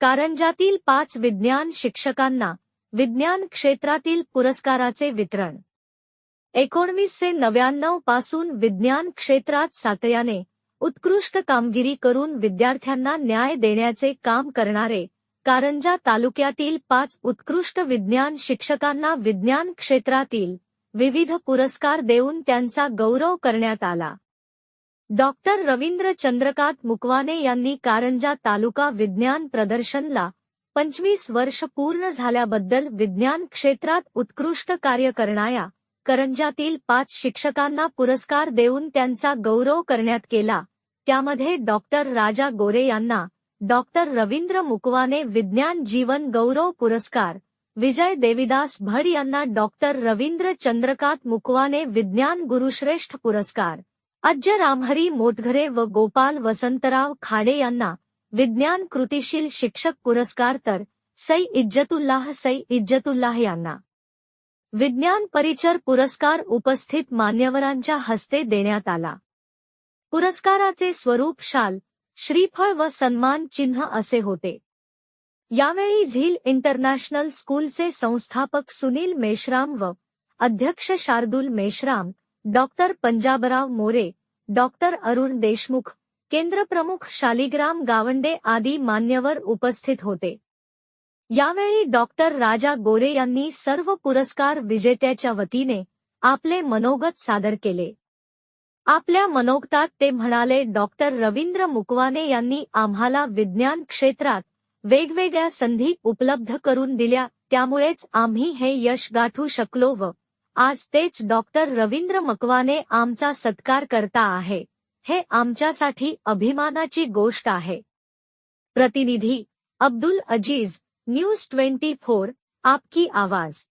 कारंजातील पाच विज्ञान शिक्षकांना विज्ञान क्षेत्रातील पुरस्काराचे वितरण. एकोणवीसशे नव्याण्णवपासून विज्ञान क्षेत्रात सातयाने उत्कृष्ट कामगिरी करून विद्यार्थ्यांना न्याय देण्याचे काम करणारे कारंजा तालुक्यातील पाच उत्कृष्ट विज्ञान शिक्षकांना विज्ञान क्षेत्रातील विविध पुरस्कार देऊन त्यांचा गौरव करण्यात आला. डॉक्टर रवींद्र चंद्रकांत मुकवाने यांनी कारंजा तालुका विज्ञान प्रदर्शनला पंचवीस वर्ष पूर्ण झाल्याबद्दल विज्ञान क्षेत्रात उत्कृष्ट कार्य करणाऱ्या करंजातील पाच शिक्षकांना पुरस्कार देऊन त्यांचा गौरव करण्यात केला. त्यामध्ये डॉक्टर राजा गोरे यांना डॉक्टर रवींद्र मुकवाने विज्ञान जीवन गौरव पुरस्कार विजय देविदास भड यांना डॉक्टर रवींद्र चंद्रकांत मुकवाने विज्ञान गुरुश्रेष्ठ पुरस्कार अज्ज रामहरी मोटघरे व गोपाल वसंतराव खाडे यांना विज्ञान कृतिशील शिक्षक पुरस्कार तर सई इज्जतुल्लाह सई इज्जतुल्लाह यांना. विज्ञान परिचर पुरस्कार उपस्थित मान्यवरांच्या हस्ते देण्यात आला. पुरस्काराचे स्वरूप शाल श्रीफळ व सन्मान चिन्ह असे होते. यावेळी झील इंटरनॅशनल स्कूलचे संस्थापक सुनील मेश्राम व अध्यक्ष शार्दुल मेश्राम डॉक्टर पंजाबराव मोरे डॉक्टर अरुण देशमुख केंद्रप्रमुख शालिग्राम गावंडे आदी मान्यवर उपस्थित होते. यावेळी डॉक्टर राजा गोरे यांनी सर्व पुरस्कार विजेत्याच्या वतीने आपले मनोगत सादर केले. आपल्या मनोगतात ते म्हणाले डॉक्टर रवींद्र मुकवाने यांनी आम्हाला विज्ञान क्षेत्रात वेगवेगळ्या संधी उपलब्ध करून दिल्या त्यामुळेच आम्ही हे यश गाठू शकलो व आज तेच डॉक्टर रवींद्र मकवाने आमचा सत्कार करता आहे. हे आमच्यासाठी अभिमानाची गोष्ट आहे. प्रतिनिधी Abdul Aziz, news twenty four, आपकी आवाज़.